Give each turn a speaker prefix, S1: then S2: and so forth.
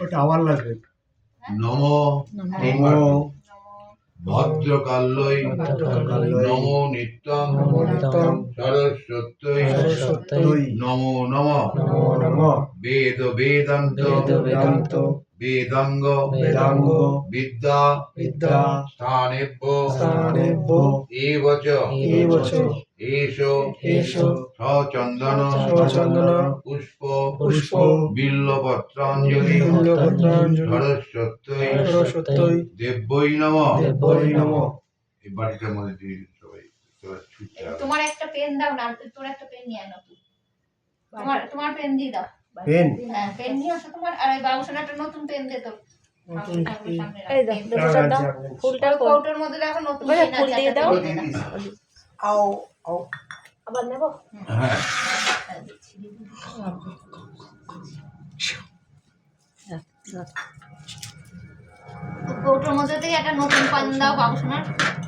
S1: ওটা আবার লাগবে।
S2: নম।
S1: নমো।
S2: ভদ্রকাল্যই।
S1: ভদ্রকাল্যৈ
S2: নম নিত্যং
S1: নমো নিত্যং
S2: সরস্বত্যই
S1: সরস্বত্যৈ
S2: নমো নমঃ।
S1: নমো নমঃ।
S2: বেদ বেদান্ত।
S1: বেদান্ত।
S2: বেদাঙ্গ।
S1: বেদাঙ্গ।
S2: বিদ্যা।
S1: বিদ্যা।
S2: স্থানেভ্য।
S1: স্থানেভ্য।
S2: এব চ
S1: এব চ
S2: এষ।
S1: এষ।
S2: সচন্দন।
S1: সচন্দন।
S2: পুষ্প।
S1: পুষ্প।
S2: বিল্লপত্রাঞ্জলি। সরস্বত্যই
S1: সরস্বত্যৈ
S2: দেব্যই নমঃ।
S1: দেব্যৈ নমঃ।
S2: এই বাড়িটার মধ্যে
S3: তোমার একটা পেন দাও না তোর একটা পেন নিয়ে আনো তোমার তোমার পেন দিয়ে দাও।
S1: পেন
S3: হ্যাঁ পেন নিয়ে আসো তোমার আর ওই বাবুসোর একটা নতুন পেন দে তো।
S4: ফুলটা
S3: কৌটোর মধ্যে দেখো নতুন
S4: ফুল দিয়ে
S3: একটা
S4: দাও।
S1: আও
S4: আবার নেব?
S2: হ্যাঁ।
S3: হ্যাঁ, কৌটোর মধ্যে থেকে একটা নতুন পেন দাও? হ্যাঁ, বাবা।